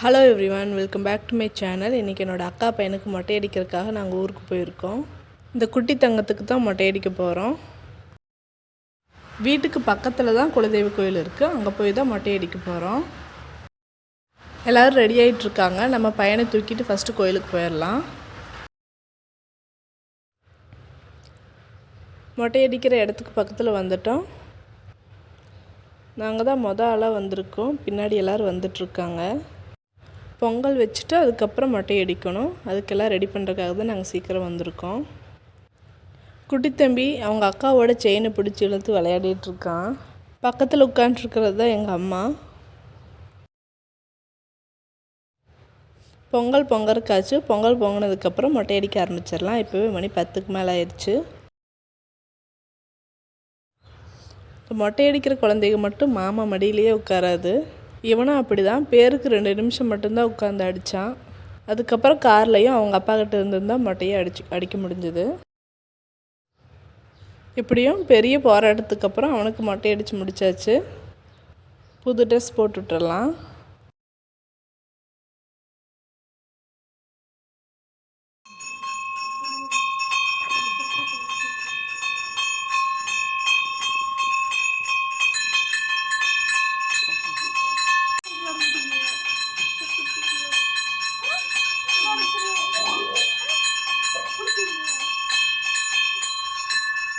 Hello everyone welcome back to my channel இன்றைக்கி என்னோடய அக்கா பையனுக்கு மொட்டை அடிக்கிறதுக்காக நாங்கள் ஊருக்கு போயிருக்கோம். இந்த குட்டி தங்கத்துக்கு தான் மொட்டை அடிக்க போகிறோம் வீட்டுக்கு பக்கத்தில் தான் குலதெய்வ கோயில் இருக்குது அங்கே போய் தான் மொட்டை அடிக்க போகிறோம் எல்லோரும் ரெடி ஆகிட்டுருக்காங்க நம்ம பையனை தூக்கிட்டு ஃபஸ்ட்டு கோயிலுக்கு போயிடலாம் மொட்டை அடிக்கிற இடத்துக்கு பக்கத்தில் வந்துட்டோம். நாங்கள் தான் மொதல் ஆளாக வந்திருக்கோம். பின்னாடி எல்லோரும் வந்துட்டுருக்காங்க பொங்கல் வச்சுட்டு அதுக்கப்புறம் மொட்டை அடிக்கணும் அதுக்கெல்லாம் ரெடி பண்ணுறதுக்காக தான் நாங்கள் சீக்கிரம் வந்திருக்கோம். குட்டி தம்பி அவங்க அக்காவோட செயினை பிடிச்சி இழுத்து விளையாடிட்டு இருக்கான். பக்கத்தில் உட்காந்துருக்கிறது தான் எங்கள் அம்மா. பொங்கல் பொங்கறக்காச்சு பொங்கல் பொங்கினதுக்கப்புறம் மொட்டை அடிக்க ஆரம்பிச்சிடலாம். இப்போவே மணி பத்துக்கு மேலே ஆயிடுச்சு. மொட்டை அடிக்கிற குழந்தைங்க மட்டும் மாமா மடியிலேயே உட்காராது. இவனும் அப்படி தான் பேருக்கு ரெண்டு நிமிஷம் மட்டும்தான் உட்காந்து அடித்தான் அதுக்கப்புறம் கார்லேயும் அவங்க அப்பா கிட்ட இருந்திருந்தால் மொட்டையை அடிச்சு அடிக்க முடிஞ்சது. இப்படியும் பெரிய போராட்டத்துக்கு அப்புறம் அவனுக்கு மொட்டை அடித்து முடிச்சாச்சு. புது ட்ரெஸ்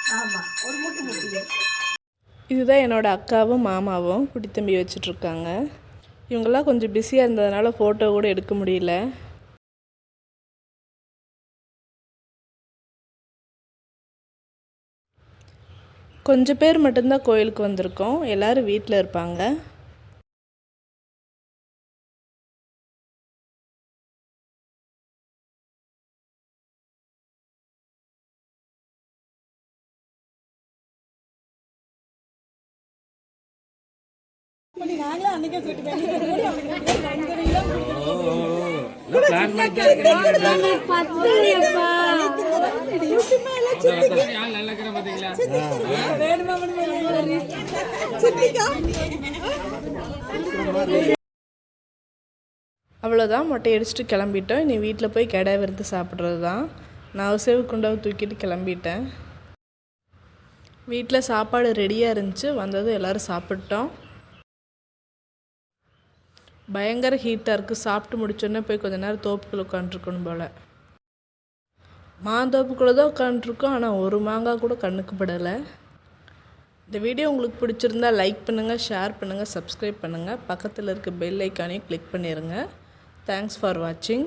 போட்டுட்றலாம் இதுதான் என்னோடய அக்காவும் மாமாவும் குடித்தம்பி தம்பி வச்சிட்ருக்காங்க. இவங்கெல்லாம் கொஞ்சம் பிஸியாக இருந்ததுனால ஃபோட்டோ கூட எடுக்க முடியல. கொஞ்சம் பேர் மட்டும்தான் கோயிலுக்கு வந்திருக்கோம். எல்லோரும் வீட்டில் இருப்பாங்க. அவ்வளோதான் மொட்டை அடிச்சுட்டு கிளம்பிட்டோம். இனி வீட்டில் போய் கடை விருந்து சாப்பிட்றது தான் நான் சேவு குண்டாவை தூக்கிட்டு கிளம்பிட்டேன். வீட்டில் சாப்பாடு ரெடியாக இருந்துச்சு. வந்ததும் எல்லோரும் சாப்பிட்டோம். பயங்கர ஹீட்டாக இருக்குது சாப்பிட்டு முடிச்சோடனே போய் கொஞ்ச நேரம் தோப்புக்குள்ளே உட்காந்துருக்கணும் போல். மாந்தோப்புக்குள்ளே தான் உட்காந்துருக்கோம் ஆனால் ஒரு மாங்காய் கூட கண்ணுக்கு படலை. இந்த வீடியோ உங்களுக்கு பிடிச்சிருந்தா லைக் பண்ணுங்கள் ஷேர் பண்ணுங்கள் சப்ஸ்கிரைப் பண்ணுங்கள் பக்கத்தில் இருக்க பெல் ஐக்கானையும் கிளிக் பண்ணிடுங்க தேங்க்ஸ் ஃபார் வாட்சிங்